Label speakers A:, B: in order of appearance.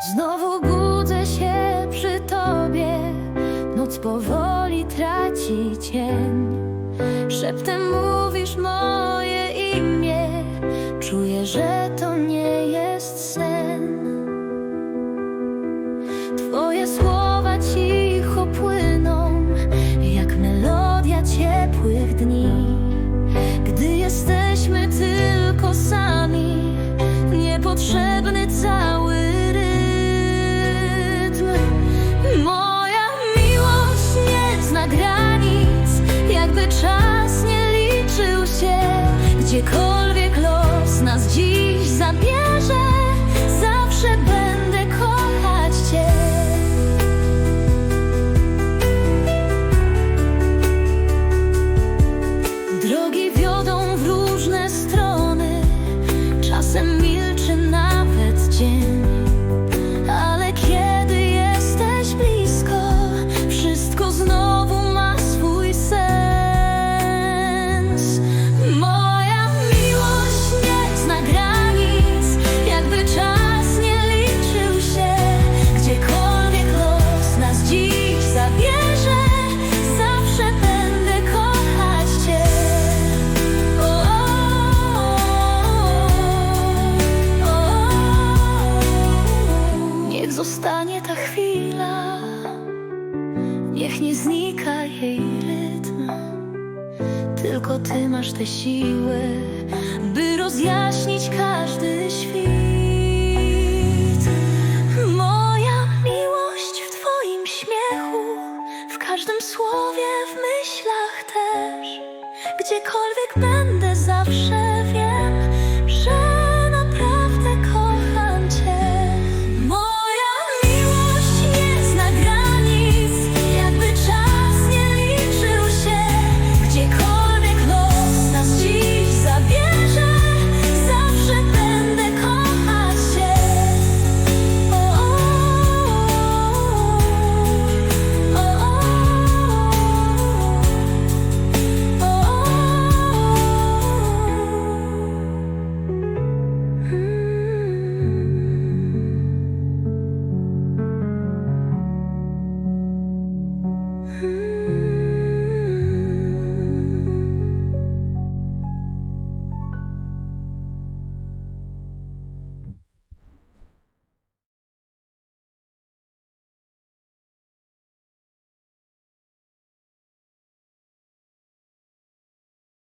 A: Znowu budzę się przy tobie, noc powoli traci cień. Szeptem mówisz moje imię, czuję, że to nie jest sen. Twoje słowa cicho płyną, jak melodia ciepłych dni. Gdy jesteśmy tylko sami, niepotrzebny zostanie ta chwila, niech nie znika jej rytm. Tylko ty masz tę siłę, by rozjaśnić każdy świt. Moja miłość w twoim śmiechu, w każdym słowie, w myślach też. Gdziekolwiek będę, zawsze.